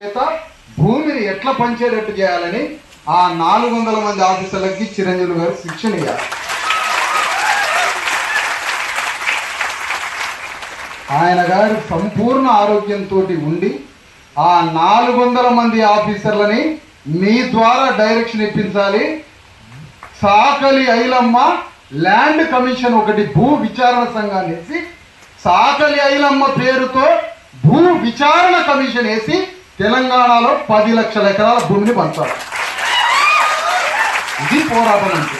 చేత భూమిని ఎట్లా పంచేటట్టు చేయాలని ఆ నాలుగు వందల మంది ఆఫీసర్లకి చిరంజీవి గారు శిక్షణ ఇవ్వాలి ఆయన గారు సంపూర్ణ ఆరోగ్యంతో ఉండి ఆ నాలుగు వందల మంది ఆఫీసర్లని మీ ద్వారా డైరెక్షన్ ఇప్పించాలి. సాకలి ఐలమ్మ ల్యాండ్ కమిషన్ ఒకటి భూ విచారణ సంఘాన్ని వేసి సాకలి ఐలమ్మ పేరుతో భూ విచారణ కమిషన్ వేసి తెలంగాణలో పది లక్షల ఎకరాల భూమిని పంచాలి. ఇది పోరాటం అంటే.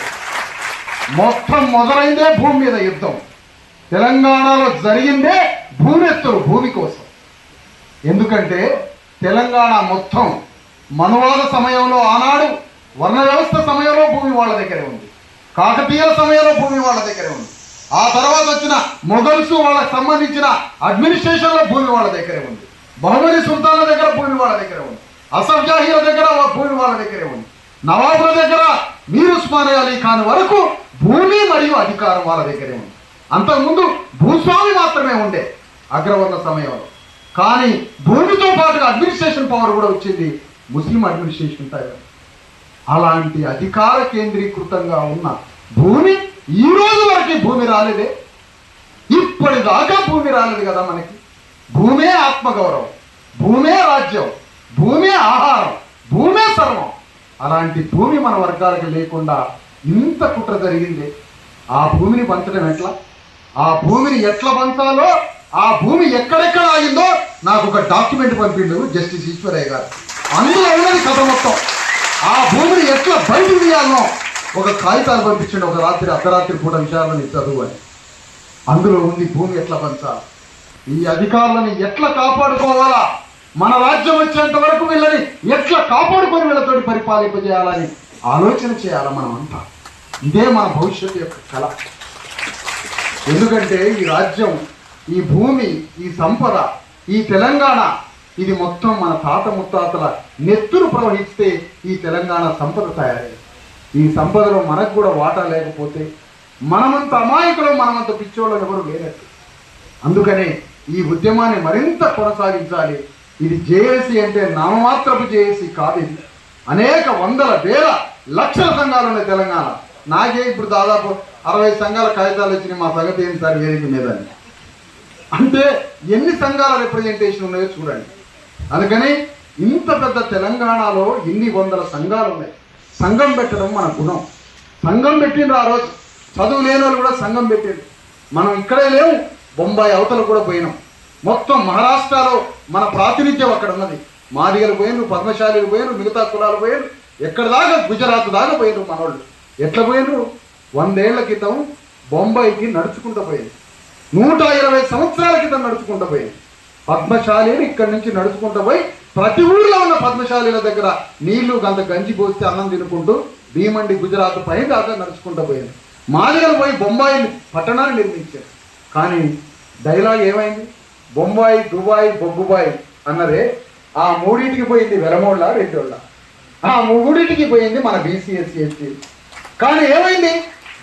మొత్తం మొదలైందే భూమి మీద యుద్ధం. తెలంగాణలో జరిగిందే భూమెత్తులు భూమి కోసం. ఎందుకంటే తెలంగాణ మొత్తం మనువాద సమయంలో ఆనాడు వర్ణ వ్యవస్థ సమయంలో భూమి వాళ్ళ దగ్గరే ఉంది. కాకతీయుల సమయంలో భూమి వాళ్ళ దగ్గరే ఉంది. ఆ తర్వాత వచ్చిన మొఘల్స్ వాళ్ళకి సంబంధించిన అడ్మినిస్ట్రేషన్లో భూమి వాళ్ళ దగ్గరే ఉంది. బహుమతి సుల్తాన్ల దగ్గర భూమి వాళ్ళ దగ్గరే ఉంది. అసఫ్ జాహీల దగ్గర భూమి వాళ్ళ దగ్గరే ఉంది. నవాబుల దగ్గర మీరు ఉస్మాన్ అలీ ఖాన్ వరకు భూమి మరియు అధికారం వాళ్ళ దగ్గరే ఉంది. అంతకుముందు భూస్వామి మాత్రమే ఉండే అగ్రవర్ణ సమయంలో. కానీ భూమితో పాటుగా అడ్మినిస్ట్రేషన్ పవర్ కూడా వచ్చింది. ముస్లిం అడ్మినిస్ట్రేషన్ టైం అలాంటి అధికార కేంద్రీకృతంగా ఉన్న భూమి ఈ రోజు వరకు భూమి రాలేదే. ఇప్పటిదాకా భూమి రాలేదు కదా మనకి. భూమే ఆత్మగౌరవం. భూమే రాజ్యం భూమే ఆహారం భూమే సర్వం. అలాంటి భూమి మన వర్గాలకు లేకుండా ఇంత కుట్ర జరిగింది. ఆ భూమిని పంచడం ఎట్లా? ఆ భూమిని ఎట్లా పంచాలో ఆ భూమి ఎక్కడెక్కడ ఆగిందో నాకు ఒక డాక్యుమెంట్ పంపిండు జస్టిస్ ఈశ్వరయ్య గారు. అందులో ఉన్నది కథ మొత్తం. ఆ భూమిని ఎట్లా బయట తీయాలనో ఒక కాగితాలు పంపించండి ఒక రాత్రి అర్ధరాత్రి పూట విషయాలని చదువు అని. అందులో ఉంది భూమి ఎట్లా పంచాలి? ఈ అధికారులను ఎట్లా కాపాడుకోవాలా? మన రాజ్యం వచ్చేంత వరకు వీళ్ళని ఎట్లా కాపాడుకొని వీళ్ళతోటి పరిపాలింపజేయాలని ఆలోచన చేయాలి మనం అంతా ఇదే మన భవిష్యత్తు యొక్క కళ. ఎందుకంటే ఈ రాజ్యం ఈ భూమి ఈ సంపద ఈ తెలంగాణ ఇది మొత్తం మన తాత ముత్తాతల నెత్తురు ప్రవహిస్తే ఈ తెలంగాణ సంపద తయారైంది. ఈ సంపదలో మనకు కూడా వాటా లేకపోతే మనమంత అమాయకులు మనమంత పిచ్చోళ్ళు ఎవరు లేనట్టు. అందుకనే ఈ ఉద్యమాన్ని మరింత కొనసాగించాలి. ఇది జేఏసీ అంటే నామమాత్రపు జేఏసీ కాదు ఇది. అనేక వందల వేల లక్షల సంఘాలు ఉన్నాయి తెలంగాణ. నాకే ఇప్పుడు దాదాపు అరవై సంఘాల కాగితాలు వచ్చినాయి మా సంగతి ఏంటి సార్? వేదిక మీద అంటే ఎన్ని సంఘాల రిప్రజెంటేషన్ ఉన్నాయో చూడండి. అందుకని ఇంత పెద్ద తెలంగాణలో ఇన్ని వందల సంఘాలు ఉన్నాయి. సంఘం పెట్టడం మన గుణం. సంఘం పెట్టిండ్రు ఆ రోజు. చదువు లేని వాళ్ళు కూడా సంఘం పెట్టిండ్రు. మనం ఇక్కడే లేవు బొంబాయి అవతల కూడా పోయినాం. మొత్తం మహారాష్ట్రలో మన ప్రాతినిధ్యం అక్కడ ఉన్నది. మాదిగలు పోయినరు పద్మశాలీలు పోయారు మిగతా కులాలు పోయినరు ఎక్కడ దాకా? గుజరాత్ దాకా పోయినరు మనోళ్ళు. ఎట్లా పోయినరు వందేళ్ళ క్రితం బొంబాయికి నడుచుకుంటూ పోయింది. నూట ఇరవై సంవత్సరాల క్రితం నడుచుకుంటూ పోయింది. పద్మశాలిని ఇక్కడి నుంచి నడుచుకుంటూ పోయి ప్రతి ఊర్లో ఉన్న పద్మశాలీల దగ్గర నీళ్ళు గంత గంజి పోస్తే అన్నం తినుకుంటూ భీమండి గుజరాత్ పై దాకా నడుచుకుంటూ పోయింది. మాదిగలు పోయి బొంబాయి పట్టణాన్ని నిర్మించారు. కానీ డైలాగ్ ఏమైంది? బొంబాయి దుబాయ్ బొగ్గుబాయి అన్నదే. ఆ మూడింటికి పోయింది వెలమోళ్ళ రెడ్డోళ్ళ ఆ మూడింటికి పోయింది మన బీసీఎస్సీ కానీ ఏమైంది?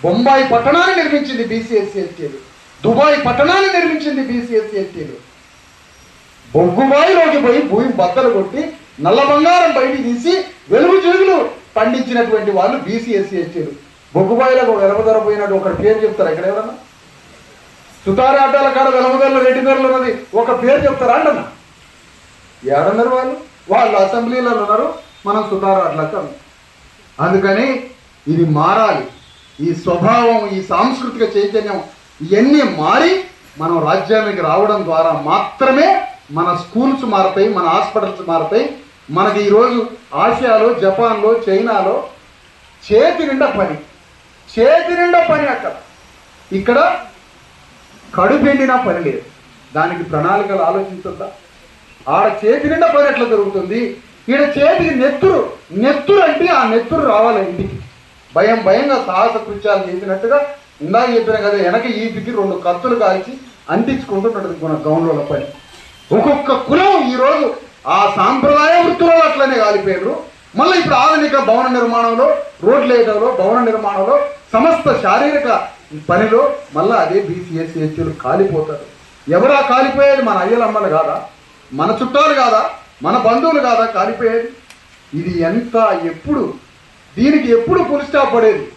బొంబాయి పట్టణాన్ని నిర్మించింది బీసీఎస్సీ దుబాయ్ పట్టణాన్ని నిర్మించింది బీసీఎస్సీ బొగ్గుబాయిలోకి పోయి భూమి బద్దలు కొట్టి నల్ల బంగారం బయట తీసి వెలుగు చెగులు పండించినటువంటి వాళ్ళు బీసీఎస్సీ ఎస్టీలు బొగ్గుబాయిలకు వెలమధర పోయినట్టు ఒకటి పేరు చెప్తారు ఎక్కడ ఎవరన్నా? సుతారాటాల కాడ వెలమధరలు రెడ్డి ధరలు ఉన్నది. ఒక పేరు చెప్తారా అంటన్నా? ఏడన్నారు వాళ్ళు? వాళ్ళు అసెంబ్లీలో ఉన్నారు. మనం సుతారాటలకు అందుకని ఇది మారాలి. ఈ స్వభావం ఈ సాంస్కృతిక చైతన్యం ఇవన్నీ మారి మనం రాజ్యానికి రావడం ద్వారా మాత్రమే మన స్కూల్స్ మారతాయి మన హాస్పిటల్స్ మారతాయి మనకి ఈరోజు ఆసియాలో జపాన్లో చైనాలో చేతి నిండా పని. చేతి నిండా పని అక్కడ. ఇక్కడ కడుపు ఎండినా పని లేదు. దానికి ప్రణాళికలు ఆలోచించొద్దా? ఆడ చేతి నిండా పని ఎట్లా జరుగుతుంది? ఈడ చేతికి నెత్తురు నెత్తురు అంటే ఆ నెత్తురు రావాలి ఇంటికి. భయం భయంగా సాహస కృత్యాలు చేసినట్టుగా ఇందాక చెప్పిన కదా వెనక ఈపికి రెండు కత్తులు కాల్చి అంటించుకుంటున్నట్టు మన గౌన్ల పని. ఒక్కొక్క కులం ఈరోజు ఆ సాంప్రదాయ వృత్తులలో అట్లనే కాలిపోయారు మళ్ళీ ఇప్పుడు ఆధునిక భవన నిర్మాణంలో రోడ్లు వేయడంలో భవన నిర్మాణంలో సమస్త శారీరక పనిలో మళ్ళీ అదే బీసీఎస్ ఎస్టీలు కాలిపోతారు. ఎవరా కాలిపోయేది? మన అయ్యలమ్మలు కాదా? మన చుట్టాలు కాదా? మన బంధువులు కాదా కాలిపోయేది? ఇది ఎంత ఎప్పుడు? దీనికి ఎప్పుడు పులి స్టాప్ పడేది?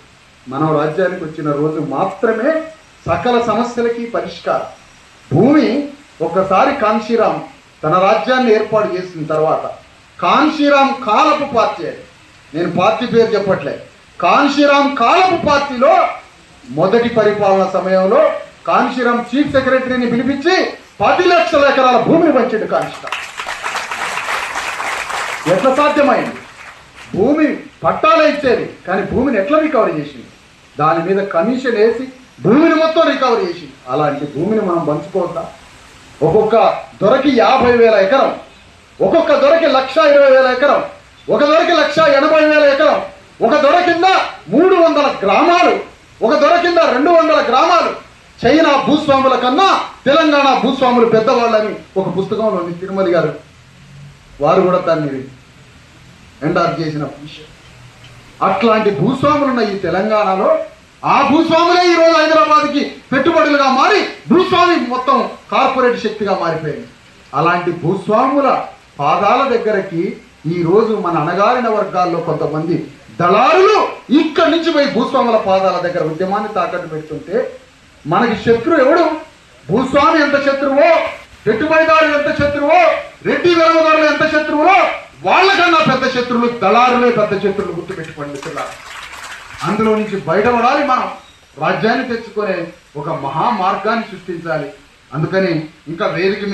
మనం రాజ్యానికి వచ్చిన రోజు మాత్రమే సకల సమస్యలకి పరిష్కారం. భూమి ఒక్కసారి కాంశీరాం తన రాజ్యాన్ని ఏర్పాటు చేసిన తర్వాత కాంశీరాం కాలపు పార్టీ అది. నేను పార్టీ పేరు చెప్పట్లే. కాంశీరాం కాలపు పార్టీలో మొదటి పరిపాలన సమయంలో కాంశీరాం చీఫ్ సెక్రటరీని పిలిపించి పది లక్షల ఎకరాల భూమిని పంచాడు కాంశీరాం ఎట్లా సాధ్యమైంది? భూమి పట్టాలే ఇచ్చేది కానీ భూమిని ఎట్లా రికవరీ చేసింది దాని మీద కమిషన్ వేసి భూమిని మొత్తం రికవరీ చేసింది అలాంటి భూమిని మనం పంచుకోవద్దా ఒక్కొక్క దొరకి యాభై వేల ఎకరం ఒక్కొక్క దొరకి లక్ష ఇరవై వేల ఎకరం ఒక దొరకి లక్ష ఎనభై వేల ఎకరం ఒక దొర కింద మూడు వందల గ్రామాలు ఒక దొర కింద రెండు వందల గ్రామాలు. చైనా భూస్వాముల కన్నా తెలంగాణ భూస్వాములు పెద్దవాళ్ళని ఒక పుస్తకంలోని ఉంది తిరుమల గారు. వారు కూడా దాన్ని ఎండార్ చేసిన విషయం అట్లాంటి భూస్వాములు ఉన్న ఈ తెలంగాణలో ఆ భూస్వాములే ఈ రోజు హైదరాబాద్కి పెట్టుబడులుగా మారి భూస్వామి మొత్తం కార్పొరేట్ శక్తిగా మారిపోయింది. అలాంటి భూస్వాముల పాదాల దగ్గరకి ఈ రోజు మన అణగారిన వర్గాల్లో కొంతమంది దళారులు ఇక్కడి నుంచి పోయి భూస్వాముల పాదాల దగ్గర ఉద్యమాన్ని తాకట్టు పెడుతుంటే మనకి శత్రువు ఎవడు? భూస్వామి ఎంత శత్రువో? పెట్టుబడిదారులు ఎంత శత్రువో? రెడ్డి వెలమదారులు ఎంత శత్రువులో వాళ్ళకన్నా పెద్ద శత్రువులు దళారులే పెద్ద శత్రువులు గుర్తుపెట్టుకోండి పిల్లలు అందులో నుంచి బయటపడాలి మనం. రాజ్యాన్ని తెచ్చుకునే ఒక మహా మార్గాన్ని సృష్టించాలి. అందుకని ఇంకా వేదిక